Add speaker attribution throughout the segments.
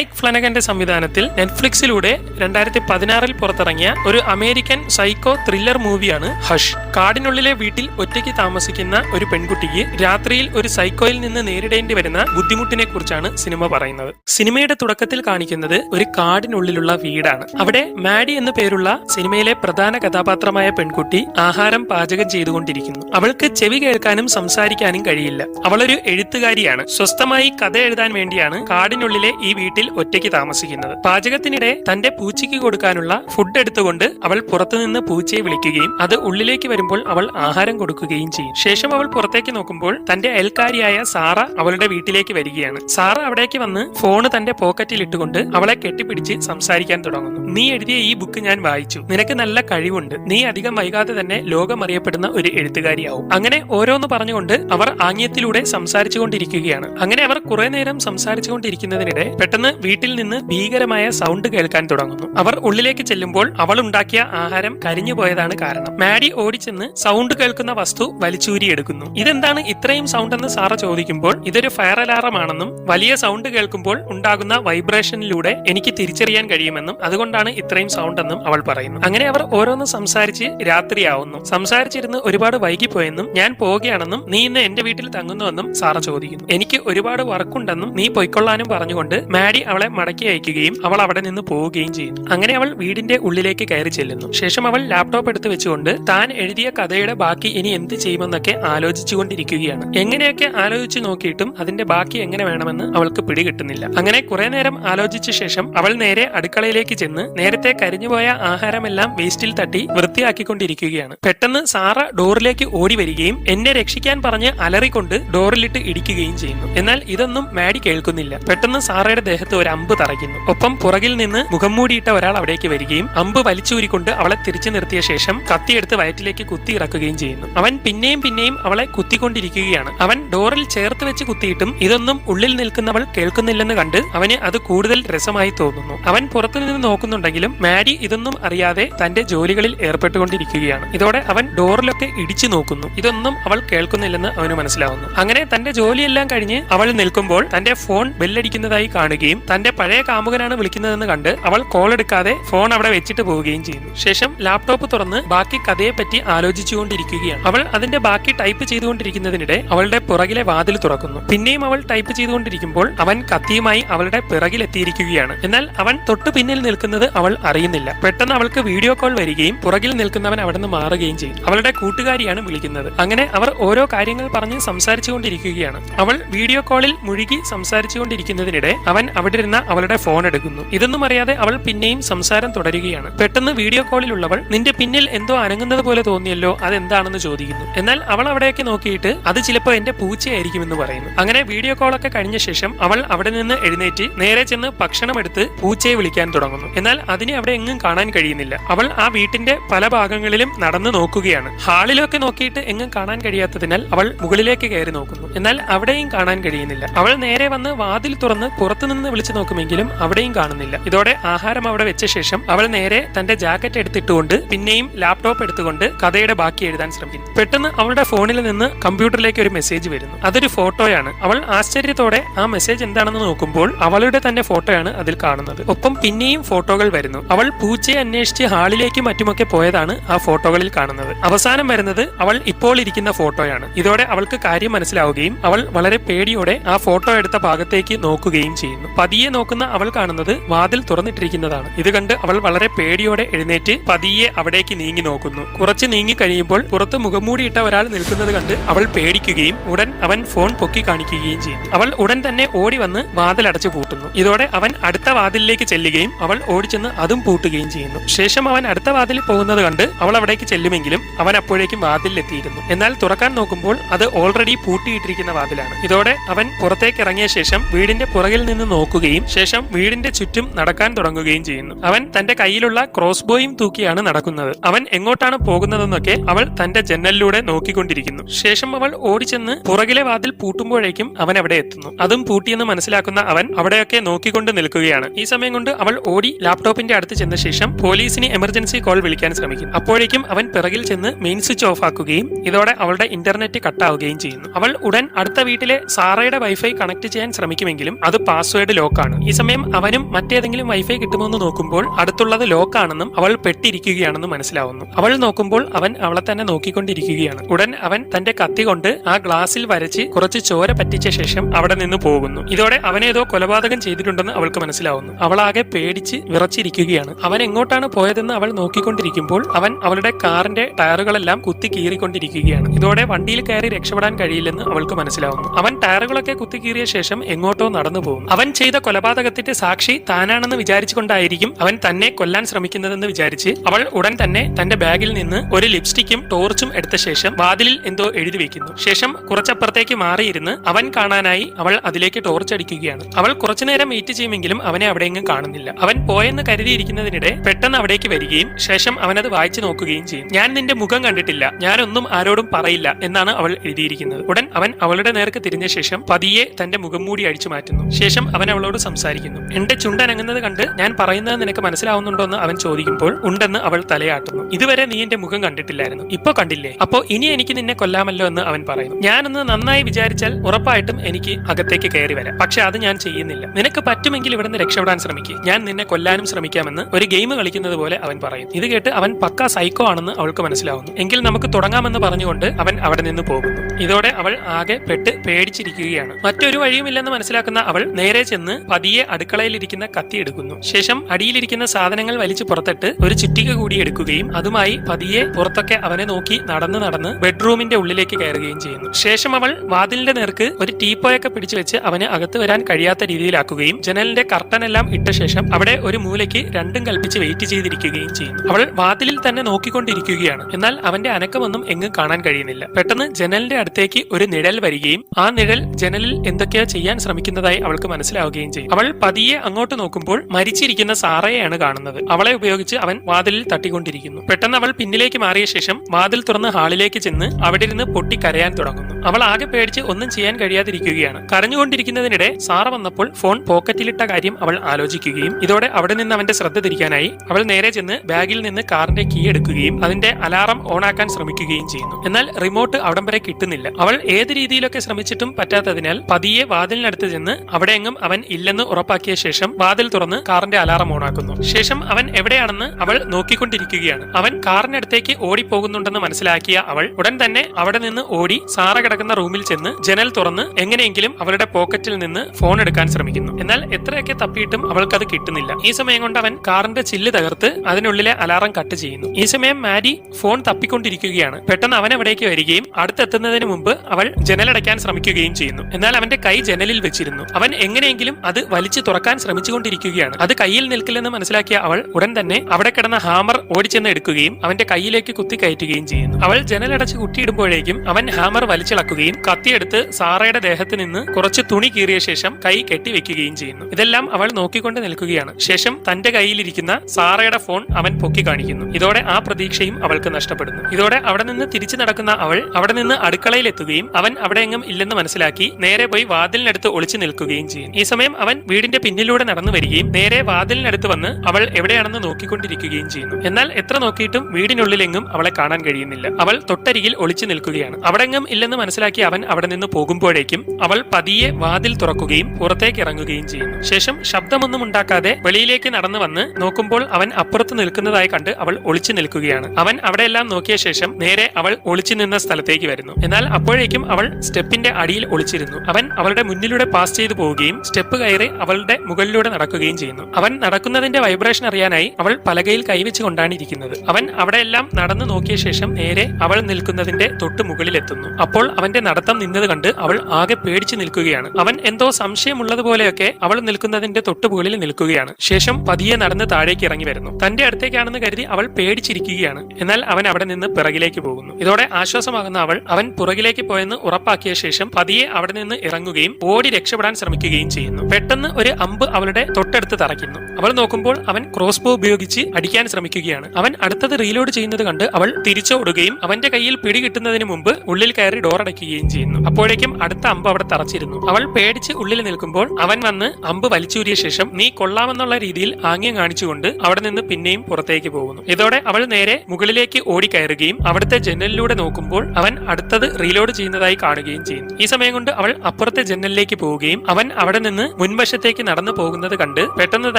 Speaker 1: Mic ഫ്ലനഗന്റെ സംവിധാനത്തിൽ നെറ്റ്ഫ്ലിക്സിലൂടെ രണ്ടായിരത്തി പതിനാറിൽ പുറത്തിറങ്ങിയ ഒരു അമേരിക്കൻ സൈക്കോ ത്രില്ലർ മൂവിയാണ് ഹഷ്. കാടിനുള്ളിലെ വീട്ടിൽ ഒറ്റയ്ക്ക് താമസിക്കുന്ന ഒരു പെൺകുട്ടിക്ക് രാത്രിയിൽ ഒരു സൈക്കോയിൽ നിന്ന് നേരിടേണ്ടി വരുന്ന ബുദ്ധിമുട്ടിനെ കുറിച്ചാണ് സിനിമ പറയുന്നത്. സിനിമയുടെ തുടക്കത്തിൽ കാണിക്കുന്നത് ഒരു കാടിനുള്ളിലുള്ള വീടാണ്. അവിടെ മാഡി എന്നു പേരുള്ള സിനിമയിലെ പ്രധാന കഥാപാത്രമായ പെൺകുട്ടി ആഹാരം പാചകം ചെയ്തുകൊണ്ടിരിക്കുന്നു. അവൾക്ക് ചെവി കേൾക്കാനും സംസാരിക്കാനും കഴിയില്ല. അവളൊരു എഴുത്തുകാരിയാണ്. സ്വസ്ഥമായി കഥ എഴുതാൻ വേണ്ടിയാണ് കാടിനുള്ളിലെ ഈ വീട്ടിൽ ഒറ്റയ്ക്ക് താമസിക്കുന്നത്. പാചകത്തിനിടെ തന്റെ പൂച്ചയ്ക്ക് കൊടുക്കാനുള്ള ഫുഡ് എടുത്തുകൊണ്ട് അവൾ പുറത്തുനിന്ന് പൂച്ചയെ വിളിക്കുകയും അത് ഉള്ളിലേക്ക് വരുമ്പോൾ അവൾ ആഹാരം കൊടുക്കുകയും ചെയ്യും. ശേഷം അവൾ പുറത്തേക്ക് നോക്കുമ്പോൾ തന്റെ അയൽക്കാരിയായ സാറ അവളുടെ വീട്ടിലേക്ക് വരികയാണ്. സാറ അവിടേക്ക് വന്ന് ഫോണ് തന്റെ പോക്കറ്റിൽ ഇട്ടുകൊണ്ട് അവളെ കെട്ടിപ്പിടിച്ച് സംസാരിക്കാൻ തുടങ്ങുന്നു. നീ എഴുതിയ ഈ ബുക്ക് ഞാൻ വായിച്ചു. നിനക്ക് നല്ല കഴിവുണ്ട്. നീ അധികം വൈകാതെ തന്നെ ലോകമറിയപ്പെടുന്ന ഒരു എഴുത്തുകാരിയാവും. അങ്ങനെ ഓരോന്ന് പറഞ്ഞുകൊണ്ട് അവർ ആംഗ്യത്തിലൂടെ സംസാരിച്ചുകൊണ്ടിരിക്കുകയാണ്. അങ്ങനെ അവർ കുറെ നേരം സംസാരിച്ചുകൊണ്ടിരിക്കുന്നതിനിടെ പെട്ടെന്ന് വീട്ടിൽ നിന്ന് ഭീകരമായ സൗണ്ട് കേൾക്കാൻ തുടങ്ങുന്നു. അവർ ഉള്ളിലേക്ക് ചെല്ലുമ്പോൾ അവൾ ഉണ്ടാക്കിയ ആഹാരം കരിഞ്ഞു പോയതാണ് കാരണം. മാഡി ഓടിച്ചെന്ന് സൗണ്ട് കേൾക്കുന്ന വസ്തു വലിച്ചൂരിയെടുക്കുന്നു. ഇതെന്താണ് ഇത്രയും സൗണ്ട് എന്ന് സാറ ചോദിക്കുമ്പോൾ ഇതൊരു ഫയർ അലാറം ആണെന്നും വലിയ സൗണ്ട് കേൾക്കുമ്പോൾ ഉണ്ടാകുന്ന വൈബ്രേഷനിലൂടെ എനിക്ക് തിരിച്ചറിയാൻ കഴിയുമെന്നും അതുകൊണ്ടാണ് ഇത്രയും സൗണ്ട് എന്നും അവൾ പറയുന്നു. അങ്ങനെ അവർ ഓരോന്ന് സംസാരിച്ച് രാത്രിയാവുന്നു. സംസാരിച്ചിരുന്ന് ഒരുപാട് വൈകിപ്പോയെന്നും ഞാൻ പോവുകയാണെന്നും നീ ഇന്ന് എന്റെ വീട്ടിൽ തങ്ങുന്നുവെന്നും സാറ ചോദിക്കുന്നു. എനിക്ക് ഒരുപാട് വർക്കുണ്ടെന്നും നീ പൊയ്ക്കൊള്ളാനും പറഞ്ഞുകൊണ്ട് മാഡി അവളെ മടക്കി അയക്കുകയും അവൾ അവിടെ നിന്ന് പോവുകയും ചെയ്യുന്നു അങ്ങനെ അവൾ വീടിന്റെ ഉള്ളിലേക്ക് കയറി ചെല്ലുന്നു. ശേഷം അവൾ ലാപ്ടോപ്പ് എടുത്ത് വെച്ചുകൊണ്ട് താൻ എഴുതിയ കഥയുടെ ബാക്കി ഇനി എന്ത് ചെയ്യുമെന്നൊക്കെ ആലോചിച്ചുകൊണ്ടിരിക്കുകയാണ്. എങ്ങനെയൊക്കെ ആലോചിച്ചു നോക്കിയിട്ടും അതിന്റെ ബാക്കി എങ്ങനെ വേണമെന്ന് അവൾക്ക് പിടികിട്ടുന്നില്ല. അങ്ങനെ കുറെ നേരം ആലോചിച്ച ശേഷം അവൾ നേരെ അടുക്കളയിലേക്ക് ചെന്ന് നേരത്തെ കരിഞ്ഞുപോയ ആഹാരമെല്ലാം വേസ്റ്റിൽ തട്ടി വൃത്തിയാക്കിക്കൊണ്ടിരിക്കുകയാണ്. പെട്ടെന്ന് സാറ ഡോറിലേക്ക് ഓടി വരികയും എന്നെ രക്ഷിക്കാൻ പറഞ്ഞ് അലറിക്കൊണ്ട് ഡോറിലിട്ട് ഇടിക്കുകയും ചെയ്യുന്നു. എന്നാൽ ഇതൊന്നും മാഡി കേൾക്കുന്നില്ല. പെട്ടെന്ന് സാറയുടെ ദേഹത്ത് ഒരു അമ്പ് തറയ്ക്കുന്നു. ഒപ്പം പുറകിൽ നിന്ന് മുഖം മൂടിയിട്ട ഒരാൾ അവിടേക്ക് വരികയും അമ്പ് വലിച്ചൂരിക്കൊണ്ട് അവളെ തിരിച്ചു നിർത്തിയ ശേഷം കത്തിയെടുത്ത് വയറ്റിലേക്ക് കുത്തി ഇറക്കുകയും ചെയ്യുന്നു. അവൻ പിന്നെയും പിന്നെയും അവളെ കുത്തിക്കൊണ്ടിരിക്കുകയാണ്. അവൻ ഡോറിൽ ചേർത്ത് വെച്ച് കുത്തിയിട്ടും ഇതൊന്നും ഉള്ളിൽ നിൽക്കുന്നവൾ കേൾക്കുന്നില്ലെന്ന് കണ്ട് അവന് അത് കൂടുതൽ രസമായി തോന്നുന്നു. അവൻ പുറത്തുനിന്ന് നോക്കുന്നുണ്ടെങ്കിലും മാരി ഇതൊന്നും അറിയാതെ തന്റെ ജോലികളിൽ ഏർപ്പെട്ടുകൊണ്ടിരിക്കുകയാണ്. ഇതോടെ അവൻ ഡോറിലൊക്കെ ഇടിച്ചു നോക്കുന്നു. ഇതൊന്നും അവൾ കേൾക്കുന്നില്ലെന്ന് അവന് മനസ്സിലാവുന്നു. അങ്ങനെ തന്റെ ജോലിയെല്ലാം കഴിഞ്ഞ് അവൾ നിൽക്കുമ്പോൾ തന്റെ ഫോൺ ബെല്ലടിക്കുന്നതായി കാണുകയും തന്റെ പഴയ കാമുകനാണ് വിളിക്കുന്നതെന്ന് കണ്ട് അവൾ കോൾ എടുക്കാതെ ഫോൺ അവിടെ വെച്ചിട്ട് പോവുകയും ചെയ്യുന്നു. ശേഷം ലാപ്ടോപ്പ് തുറന്ന് ബാക്കി കഥയെ പറ്റി ആലോചിച്ചുകൊണ്ടിരിക്കുകയാണ്. അവൾ അതിന്റെ ബാക്കി ടൈപ്പ് ചെയ്തുകൊണ്ടിരിക്കുന്നതിനിടെ അവളുടെ പുറകിലെ വാതിൽ തുറക്കുന്നു. പിന്നെയും അവൾ ടൈപ്പ് ചെയ്തുകൊണ്ടിരിക്കുമ്പോൾ അവൻ കത്തിയുമായി അവളുടെ പിറകിലെത്തിയിരിക്കുകയാണ് എന്നാൽ അവൻ തൊട്ടു പിന്നിൽ നിൽക്കുന്നത് അവൾ അറിയുന്നില്ല. പെട്ടെന്ന് അവൾക്ക് വീഡിയോ കോൾ വരികയും പുറകിൽ നിൽക്കുന്നവൻ അവിടെ നിന്ന് മാറുകയും ചെയ്യും അവളുടെ കൂട്ടുകാരിയാണ് വിളിക്കുന്നത്. അങ്ങനെ അവർ ഓരോ കാര്യങ്ങൾ പറഞ്ഞ് സംസാരിച്ചുകൊണ്ടിരിക്കുകയാണ്. അവൾ വീഡിയോ കോളിൽ മുഴുകി സംസാരിച്ചുകൊണ്ടിരിക്കുന്നതിനിടെ അവൻ അവിടെ ഇരുന്ന അവളുടെ ഫോൺ എടുക്കുന്നു. ഇതൊന്നും അറിയാതെ അവൾ പിന്നെയും സംസാരം തുടരുകയാണ്. പെട്ടെന്ന് വീഡിയോ കോളിലുള്ളവൾ നിന്റെ പിന്നിൽ എന്തോ അനങ്ങുന്നത് പോലെ തോന്നിയല്ലോ അതെന്താണെന്ന് ചോദിക്കുന്നു. എന്നാൽ അവൾ അവിടെയൊക്കെ നോക്കിയിട്ട് അത് ചിലപ്പോൾ എന്റെ പൂച്ചയായിരിക്കും എന്ന് പറയുന്നു. അങ്ങനെ വീഡിയോ കോളൊക്കെ കഴിഞ്ഞ ശേഷം അവൾ അവിടെ നിന്ന് എഴുന്നേറ്റ് നേരെ ചെന്ന് ഭക്ഷണം എടുത്ത് പൂച്ചയെ വിളിക്കാൻ തുടങ്ങുന്നു. എന്നാൽ അതിനെ അവിടെ എങ്ങും കാണാൻ കഴിയുന്നില്ല. അവൾ ആ വീട്ടിന്റെ പല ഭാഗങ്ങളിലും നടന്നു നോക്കുകയാണ്. ഹാളിലൊക്കെ നോക്കിയിട്ട് എങ്ങും കാണാൻ കഴിയാത്തതിനാൽ അവൾ മുകളിലേക്ക് കയറി നോക്കുന്നു. എന്നാൽ അവിടെയും കാണാൻ കഴിയുന്നില്ല. അവൾ നേരെ വന്ന് വാതിൽ തുറന്ന് പുറത്തുനിന്ന് വിളിച്ചു നോക്കുമെങ്കിലും അവിടെയും കാണുന്നില്ല. ഇതോടെ ആഹാരം അവിടെ വെച്ച ശേഷം അവൾ നേരെ തന്റെ ജാക്കറ്റ് എടുത്തിട്ടുകൊണ്ട് പിന്നെയും ലാപ്ടോപ്പ് എടുത്തുകൊണ്ട് കഥയുടെ ബാക്കി എഴുതാൻ ശ്രമിക്കുന്നു. പെട്ടെന്ന് അവളുടെ ഫോണിൽ നിന്ന് കമ്പ്യൂട്ടറിലേക്ക് ഒരു മെസ്സേജ് വരുന്നു. അതൊരു ഫോട്ടോയാണ് അവൾ ആശ്ചര്യത്തോടെ ആ മെസ്സേജ് എന്താണെന്ന് നോക്കുമ്പോൾ അവളുടെ തന്നെ ഫോട്ടോയാണ് അതിൽ കാണുന്നത്. ഒപ്പം പിന്നെയും ഫോട്ടോകൾ വരുന്നു. അവൾ പൂച്ചയെ അന്വേഷിച്ച് ഹാളിലേക്കും മറ്റുമൊക്കെ പോയതാണ് ആ ഫോട്ടോകളിൽ കാണുന്നത്. അവസാനം വരുന്നത് അവൾ ഇപ്പോൾ ഇരിക്കുന്ന ഫോട്ടോയാണ് ഇതോടെ അവൾക്ക് കാര്യം മനസ്സിലാവുകയും അവൾ വളരെ പേടിയോടെ ആ ഫോട്ടോ എടുത്ത ഭാഗത്തേക്ക് നോക്കുകയും ചെയ്യുന്നു. പതിയെ നോക്കുന്ന അവൾ കാണുന്നത് വാതിൽ തുറന്നിട്ടിരിക്കുന്നതാണ്. ഇത് കണ്ട് അവൾ വളരെ പേടിയോടെ എഴുന്നേറ്റ് പതിയെ അവിടേക്ക് നീങ്ങി നോക്കുന്നു. കുറച്ച് നീങ്ങി കഴിയുമ്പോൾ പുറത്ത് മുഖംമൂടിയിട്ട ഒരാൾ നിൽക്കുന്നത് കണ്ട് അവൾ പേടിക്കുകയും ഉടൻ അവൻ ഫോൺ പൊക്കി കാണിക്കുകയും ചെയ്യും. അവൾ ഉടൻ തന്നെ ഓടി വന്ന് വാതിൽ അടച്ചു പൂട്ടുന്നു. ഇതോടെ അവൻ അടുത്ത വാതിലിലേക്ക് ചെല്ലുകയും അവൾ ഓടിച്ചെന്ന് അതും പൂട്ടുകയും ചെയ്യുന്നു. ശേഷം അവൻ അടുത്ത വാതിലിൽ പോകുന്നത് കണ്ട് അവൾ അവിടേക്ക് ചെല്ലുമെങ്കിലും അവൻ അപ്പോഴേക്കും വാതിലെത്തിയിരുന്നു എന്നാൽ തുറക്കാൻ നോക്കുമ്പോൾ അത് ഓൾറെഡി പൂട്ടിയിട്ടിരിക്കുന്ന വാതിലാണ്. ഇതോടെ അവൻ പുറത്തേക്ക് ഇറങ്ങിയ ശേഷം വീടിന്റെ പുറകിൽ നിന്ന് നോക്കുകയും ശേഷം വീടിന്റെ ചുറ്റും നടക്കാൻ തുടങ്ങുകയും ചെയ്യുന്നു. അവൻ തന്റെ കയ്യിലുള്ള ക്രോസ് ബോയും തൂക്കിയാണ് നടക്കുന്നത്. അവൻ എങ്ങോട്ടാണ് പോകുന്നതെന്നൊക്കെ അവൾ തന്റെ ജനലിലൂടെ നോക്കിക്കൊണ്ടിരിക്കുന്നു. ശേഷം അവൾ ഓടിച്ചെന്ന് പുറകിലെ വാതിൽ പൂട്ടുമ്പോഴേക്കും അവൻ അവിടെ എത്തുന്നു. അതും പൂട്ടിയെന്ന് മനസ്സിലാക്കുന്ന അവൻ അവിടെയൊക്കെ നോക്കിക്കൊണ്ട് നിൽക്കുകയാണ്. ഈ സമയം കൊണ്ട് അവൾ ഓടി ലാപ്ടോപ്പിന്റെ അടുത്ത് ചെന്ന ശേഷം പോലീസിന് എമർജൻസി കോൾ വിളിക്കാൻ ശ്രമിക്കും. അപ്പോഴേക്കും അവൻ പിറകിൽ ചെന്ന് മെയിൻ സ്വിച്ച് ഓഫ് ആക്കുകയും ഇതോടെ അവളുടെ ഇന്റർനെറ്റ് കട്ടാവുകയും ചെയ്യുന്നു. അവൾ ഉടൻ അടുത്ത വീട്ടിലെ സാറയുടെ വൈഫൈ കണക്ട് ചെയ്യാൻ ശ്രമിക്കുമെങ്കിലും അത് പാസ്വേഡ് ലോക്കാണ്. ഈ സമയം അവനും മറ്റേതെങ്കിലും വൈഫൈ കിട്ടുമോ എന്ന് നോക്കുമ്പോൾ അടുത്തുള്ളത് ലോക്കാണെന്നും അവൾ പെട്ടിരിക്കുകയാണെന്നും മനസ്സിലാവുന്നു. അവൾ നോക്കുമ്പോൾ അവൻ അവളെ തന്നെ നോക്കിക്കൊണ്ടിരിക്കുകയാണ്. ഉടൻ അവൻ തന്റെ കത്തി കൊണ്ട് ആ ഗ്ലാസിൽ വരച്ച് കുറച്ച് ചോര പറ്റിച്ച ശേഷം അവിടെ നിന്ന് പോകുന്നു. ഇതോടെ അവനേതോ കൊലപാതകം ചെയ്തിട്ടുണ്ടെന്ന് അവൾക്ക് മനസ്സിലാവുന്നു. അവളാകെ പേടിച്ച് വിറച്ചിരിക്കുകയാണ്. അവൻ എങ്ങോട്ടാണ് പോയതെന്ന് അവൾ നോക്കിക്കൊണ്ടിരിക്കുമ്പോൾ അവൻ അവളുടെ കാറിന്റെ ടയറുകളെല്ലാം കുത്തി കീറിക്കൊണ്ടിരിക്കുകയാണ്. ഇതോടെ വണ്ടിയിൽ കയറി രക്ഷപ്പെടാൻ കഴിയില്ലെന്ന് അവൾക്ക് മനസ്സിലാവുന്നു. അവൻ ടയറുകളൊക്കെ കുത്തി കീറിയ ശേഷം എങ്ങോട്ടോ നടന്നു പോകും അവൻ ചെയ്ത കൊലപാതകത്തിന്റെ സാക്ഷി താനാണെന്ന് വിചാരിച്ചുകൊണ്ടായിരിക്കും അവൻ തന്നെ കൊല്ലാൻ ശ്രമിക്കുന്നതെന്ന് വിചാരിച്ച് അവൾ ഉടൻ തന്നെ തന്റെ ബാഗിൽ നിന്ന് ഒരു ലിപ്സ്റ്റിക്കും ടോർച്ചും എടുത്ത ശേഷം വാതിലിൽ എന്തോ എഴുതി വെക്കുന്നു. ശേഷം കുറച്ചപ്പുറത്തേക്ക് മാറിയിരുന്ന് അവൻ കാണാനായി അവൾ അതിലേക്ക് ടോർച്ച് അടിക്കുകയാണ്. അവൾ കുറച്ചുനേരം മീറ്റ് ചെയ്യുമെങ്കിലും അവനെ അവിടെയെങ്ങും കാണുന്നില്ല. അവൻ പോയെന്ന് കരുതിയിരിക്കുന്നതിനിടെ പെട്ടെന്ന് അവിടേക്ക് വരികയും ശേഷം അവനത് വായിച്ചു നോക്കുകയും ചെയ്യും. ഞാൻ നിന്റെ മുഖം കണ്ടിട്ടില്ല. ഞാനൊന്നും ആരോടും പറയില്ല എന്നാണ് അവൾ എഴുതിയിരിക്കുന്നത്. ഉടൻ അവൻ അവളുടെ നേർക്ക് തിരിഞ്ഞ ശേഷം പതിയെ തന്റെ മുഖം മൂടി അടിച്ചു മാറ്റുന്നു. ശേഷം അവൻ അവളോട് സംസാരിക്കുന്നു. എന്റെ ചുണ്ടനങ്ങുന്നത് കണ്ട് ഞാൻ പറയുന്നത് നിനക്ക് മനസ്സിലാവുന്നുണ്ടോ എന്ന് അവൻ ചോദിക്കുമ്പോൾ ഉണ്ടെന്ന് അവൾ തലയാട്ടുന്നു. ഇതുവരെ നീ എന്റെ മുഖം കണ്ടിട്ടില്ലായിരുന്നു. ഇപ്പൊ കണ്ടില്ലേ? അപ്പോ ഇനി എനിക്ക് നിന്നെ കൊല്ലാമല്ലോ എന്ന് അവൻ പറയുന്നു. ഞാനൊന്ന് നന്നായി വിചാരിച്ചാൽ ഉറപ്പായിട്ടും എനിക്ക് അകത്തേക്ക് കയറി വരാം. പക്ഷെ അത് ഞാൻ ചെയ്യുന്നില്ല. നിനക്ക് പറ്റുമെങ്കിൽ ഇവിടുന്ന് രക്ഷപ്പെടാൻ ശ്രമിക്കുക ഞാൻ നിന്നെ കൊല്ലാനും ശ്രമിക്കാമെന്ന് ഒരു ഗെയിം കളിക്കുന്നത് പോലെ അവൻ പറയുന്നു. ഇത് കേട്ട് അവൻ പക്ക സൈക്കോ ആണെന്ന് അവൾക്ക് മനസ്സിലാവുന്നു. എങ്കിൽ നമുക്ക് തുടങ്ങാമെന്ന് പറഞ്ഞുകൊണ്ട് അവൻ അവിടെ നിന്ന് പോകുന്നു. ഇതോടെ അവൾ ആകെ പെട്ട് പേടിച്ചിരിക്കുകയാണ്. മറ്റൊരു വഴിയുമില്ലെന്ന് മനസ്സിലാക്കുന്ന അവൾ നേരെ ചെന്ന് പതിയെ അടുക്കളയിലിരിക്കുന്ന കത്തി എടുക്കുന്നു. ശേഷം അടിയിലിരിക്കുന്ന സാധനങ്ങൾ വലിച്ചു പുറത്തിട്ട് ഒരു ചിട്ടിക കൂടി എടുക്കുകയും അതുമായി പതിയെ പുറത്തൊക്കെ അവനെ നോക്കി നടന്ന് നടന്ന് ബെഡ്റൂമിന്റെ ഉള്ളിലേക്ക് കയറുകയും ചെയ്യുന്നു. ശേഷം അവൾ വാതിലിന്റെ നേർക്ക് ഒരു ടീപ്പോയൊക്കെ പിടിച്ചു വെച്ച് അവന് അകത്ത് വരാൻ കഴിയാത്ത രീതിയിലാക്കുകയും ജനലിന്റെ കർട്ടൻ എല്ലാം ഇട്ട ശേഷം അവിടെ ഒരു മൂലയ്ക്ക് രണ്ടും കൽപ്പിച്ച് വെയിറ്റ് ചെയ്തിരിക്കുകയും ചെയ്യുന്നു. അവൾ വാതിലിൽ തന്നെ നോക്കിക്കൊണ്ടിരിക്കുകയാണ്. എന്നാൽ അവന്റെ അനക്കമൊന്നും എങ്ങും കാണാൻ കഴിയുന്നില്ല. പെട്ടെന്ന് ജനലിന്റെ അടുത്തേക്ക് ഒരു നിഴൽ വരികയും ആ നിഴൽ ജനലിൽ എന്തൊക്കെയോ ചെയ്യാൻ ശ്രമിക്കുന്നതായി അവൾക്ക് മനസ്സിലാവുകയും ചെയ്യും. അവൾ പതിയെ അങ്ങോട്ട് നോക്കുമ്പോൾ മരിച്ചിരിക്കുന്ന സാറയെയാണ് കാണുന്നത്. അവളെ ഉപയോഗിച്ച് അവൻ വാതിലിൽ തട്ടിക്കൊണ്ടിരിക്കുന്നു. പെട്ടെന്ന് അവൾ പിന്നിലേക്ക് മാറിയ ശേഷം വാതിൽ തുറന്ന് ഹാളിലേക്ക് ചെന്ന് അവിടെ ഇരുന്ന് പൊട്ടി കരയാൻ തുടങ്ങുന്നു. അവൾ ആകെ പേടിച്ച് ഒന്നും ചെയ്യാൻ കഴിയാതിരിക്കുകയാണ്. കരഞ്ഞുകൊണ്ടിരിക്കുന്നതിനിടെ സാറ വന്നപ്പോൾ ഫോൺ പോക്കറ്റിലിട്ട കാര്യം അവൾ ആലോചിക്കുകയും ഇതോടെ അവിടെ നിന്ന് അവന്റെ ശ്രദ്ധ തിരിക്കാനായി അവൾ നേരെ ചെന്ന് ബാഗിൽ നിന്ന് കാറിന്റെ കീ എടുക്കുകയും അതിന്റെ അലാറം ഓണാക്കാൻ ശ്രമിക്കുകയും ചെയ്യുന്നു. എന്നാൽ റിമോട്ട് അവിടം വരെ കിട്ടുന്നില്ല. അവൾ ഏത് രീതിയിലൊക്കെ ശ്രമിച്ചിട്ടും പറ്റാത്തതിനാൽ പതിയെ വാതിലിനടുത്ത് ചെന്ന് അവിടെയെങ്ങും അവൻ ഇല്ലെന്ന് ഉറപ്പാക്കിയ ശേഷം വാതിൽ തുറന്ന് കാറിന്റെ അലാറം ഓണാക്കുന്നു. ശേഷം അവൻ എവിടെയാണെന്ന് അവൾ നോക്കിക്കൊണ്ടിരിക്കുകയാണ്. അവൻ കാറിനടുത്തേക്ക് ഓടിപ്പോകുന്നുണ്ടെന്ന് മനസ്സിലാക്കിയ അവൾ ഉടൻ തന്നെ അവിടെ നിന്ന് ഓടി സാറ കിടക്കുന്ന റൂമിൽ ചെന്ന് ജനൽ തുറന്ന് എങ്ങനെയെങ്കിലും അവളുടെ പോക്കറ്റിൽ നിന്ന് ഫോൺ എടുക്കാൻ ശ്രമിക്കുന്നു. എന്നാൽ എത്രയൊക്കെ തപ്പിയിട്ടും അവൾക്കത് കിട്ടുന്നില്ല. ഈ സമയം കൊണ്ട് അവൻ കാറിന്റെ ചില്ല് തകർത്ത് അതിനുള്ളിലെ അലാറം കട്ട് ചെയ്യുന്നു. ഈ സമയം മാരി ഫോൺ തപ്പിക്കൊണ്ടിരിക്കുകയാണ്. പെട്ടെന്ന് അവൻ അവിടേക്ക് വരികയും അടുത്തെത്തുന്നതിന് മുമ്പ് അവൾ ജനലടയ്ക്കാൻ ശ്രമിക്കുകയും ചെയ്യുന്നു. എന്നാൽ അവന്റെ കൈ ജനലിൽ വെച്ചിരുന്നു. അവൻ എങ്ങനെയെങ്കിലും അത് വലിച്ചു തുറക്കാൻ ശ്രമിച്ചുകൊണ്ടിരിക്കുകയാണ്. അത് കയ്യിൽ നിൽക്കില്ലെന്ന് മനസ്സിലാക്കിയ അവൾ ഉടൻ തന്നെ അവിടെ കിടന്ന ഹാമർ ഓടിച്ചെന്ന് എടുക്കുകയും അവന്റെ കയ്യിലേക്ക് കുത്തി കയറ്റുകയും ചെയ്യുന്നു. അവൾ ജനലടച്ച് കുട്ടിയിടുമ്പോഴേക്കും അവൻ ഹാമർ വലിച്ചിളക്കുകയും കത്തിയെടുത്ത് സാറയുടെ ദേഹത്ത് നിന്ന് കുറച്ച് തുണി കീറിയ ശേഷം കൈ കെട്ടിവെക്കുകയും ചെയ്യുന്നു. ഇതെല്ലാം അവൾ നോക്കിക്കൊണ്ട് നിൽക്കുകയാണ്. ശേഷം തന്റെ കയ്യിലിരിക്കുന്ന സാറയുടെ ഫോൺ അവൻ പൊക്കി കാണിക്കുന്നു. ഇതോടെ ആ പ്രതീക്ഷയും അവൾക്ക് നഷ്ടപ്പെടുന്നു. ഇതോടെ അവിടെ നിന്ന് തിരിച്ചു നടക്കുന്ന അവൾ അവിടെ നിന്ന് അടുക്കളയിൽ എത്തുകയും അവൻ അവിടെയെങ്ങും ഇല്ലെന്ന് മനസ്സിലാക്കി നേരെ പോയി വാതിലിനടുത്ത് ഒളിച്ചു നിൽക്കുകയും ചെയ്യും ഈ സമയം അവൻ വീടിന്റെ പിന്നിലൂടെ നടന്നു വരികയും നേരെ വാതിലിനടുത്ത് വന്ന് അവൾ എവിടെയാണെന്ന് നോക്കിക്കൊണ്ടിരിക്കുകയും ചെയ്യുന്നു. എന്നാൽ എത്ര നോക്കിയിട്ടും വീടിനുള്ളിലെങ്ങും അവളെ കാണാൻ കഴിയുന്നില്ല. അവൾ തൊട്ടരികിൽ ഒളിച്ചു നിൽക്കുകയാണ്. അവിടെങ്ങും ഇല്ലെന്ന് മനസ്സിലാക്കി അവൻ അവിടെ നിന്ന് പോകുമ്പോഴേക്കും അവൾ പതിയെ വാതിൽ തുറക്കുകയും പുറത്തേക്ക് ഇറങ്ങുകയും ചെയ്യുന്നു. ശേഷം ശബ്ദമൊന്നും ഉണ്ടാക്കാതെ വെളിയിലേക്ക് നടന്നു വന്ന് നോക്കുമ്പോൾ അവൻ അപ്പുറത്ത് നിൽക്കുന്നതായി കണ്ട് അവൾ ഒളിച്ചു നിൽക്കുകയാണ്. അവൻ അവിടെയെല്ലാം നോക്കിയ ശേഷം നേരെ അവൾ ഒളിച്ചു നിന്ന സ്ഥലത്തേക്ക് വരുന്നു. എന്നാൽ അപ്പോഴേക്കും അവൾ സ്റ്റെപ്പിന്റെ അടിയിൽ ഒളിച്ചിരുന്നു. അവൻ അവളുടെ മുന്നിലൂടെ പാസ് ചെയ്തു പോവുകയും സ്റ്റെപ്പ് കയറി അവളുടെ മുകളിലൂടെ നടക്കുകയും ചെയ്യുന്നു. അവൻ നടക്കുന്നതിന്റെ വൈബ്രേഷൻ അറിയാനായി അവൾ പലകയിൽ കൈവച്ച് കൊണ്ടാണ് ഇരിക്കുന്നത് അവൻ അവിടെയെല്ലാം നടന്നു നോക്കിയ ശേഷം നേരെ അവൾ നിൽക്കുന്നതിന്റെ തൊട്ട് മുകളിലെത്തുന്നു. അപ്പോൾ അവന്റെ നടത്തം നിന്നത് കണ്ട് അവൾ ആകെ പേടിച്ചു നിൽക്കുകയാണ്. അവൻ എന്തോ സംശയമുള്ളതുപോലെയൊക്കെ അവൾ നിൽക്കുന്നതിന്റെ തൊട്ട് മുകളിൽ നിൽക്കുകയാണ്. ശേഷം പതിയെ നടന്ന് താഴേക്ക് ഇറങ്ങി വരുന്നു. തന്റെ അടുത്തേക്കാണെന്ന് കരുതി അവൾ പേടിച്ചിരിക്കുകയാണ്. എന്നാൽ അവൻ അവിടെ നിന്ന് പിറകിലേക്ക് പോകുന്നു. ഇതോടെ ആശ്വാസമാകുന്ന അവൾ അവൻ പുറകിലേക്ക് പോയെന്ന് ഉറപ്പാക്കിയ ശേഷം പതിയെ അവിടെ നിന്ന് ഇറങ്ങുകയും ഓടി രക്ഷപ്പെടാൻ ശ്രമിക്കുകയും ചെയ്യുന്നു. പെട്ടെന്ന് ഒരു അമ്പ് അവളുടെ തൊട്ടടുത്ത് തറയ്ക്കുന്നു. അവൾ നോക്കുമ്പോൾ അവൻ ക്രോസ് ബോ ഉപയോഗിച്ച് അടിക്കാൻ ശ്രമിക്കുകയാണ്. അവൻ അടുത്തത് റീലോഡ് ചെയ്യുന്നത് കണ്ട് അവൾ തിരിച്ചോടുകയും അവന്റെ കയ്യിൽ പിടികിട്ടുന്നതിന് മുമ്പ് ഉള്ളിൽ കയറി ഡോർ അടയ്ക്കുകയും ചെയ്യുന്നു. അപ്പോഴേക്കും അടുത്ത അമ്പ് അവിടെ തറച്ചിരുന്നു. അവൾ പേടിച്ച് ഉള്ളിൽ നിൽക്കുമ്പോൾ അവൻ വന്ന് അമ്പ് വലിച്ചൂരിയ ശേഷം നീ കൊള്ളാമെന്നുള്ള രീതിയിൽ ആംഗ്യം കാണിച്ചുകൊണ്ട് അവിടെ നിന്ന് പിന്നെയും പുറത്തേക്ക് പോകുന്നു. ഇതോടെ അവൾ നേരെ മുകളിലേക്ക് ഓടിക്കയറുകയും അവിടുത്തെ ജനലിലൂടെ നോക്കുമ്പോൾ അവൻ അടുത്തത് റീലോഡ് ചെയ്യുന്നതായി കാണുകയും ചെയ്യുന്നു. ഈ സമയം കൊണ്ട് അവൾ അപ്പുറത്തെ ജനലിലേക്ക് പോവുകയും അവൻ അവിടെ നിന്ന് മുൻവശത്തേക്ക് നടന്നു പോകുന്നത് കണ്ട് പെട്ടെന്ന്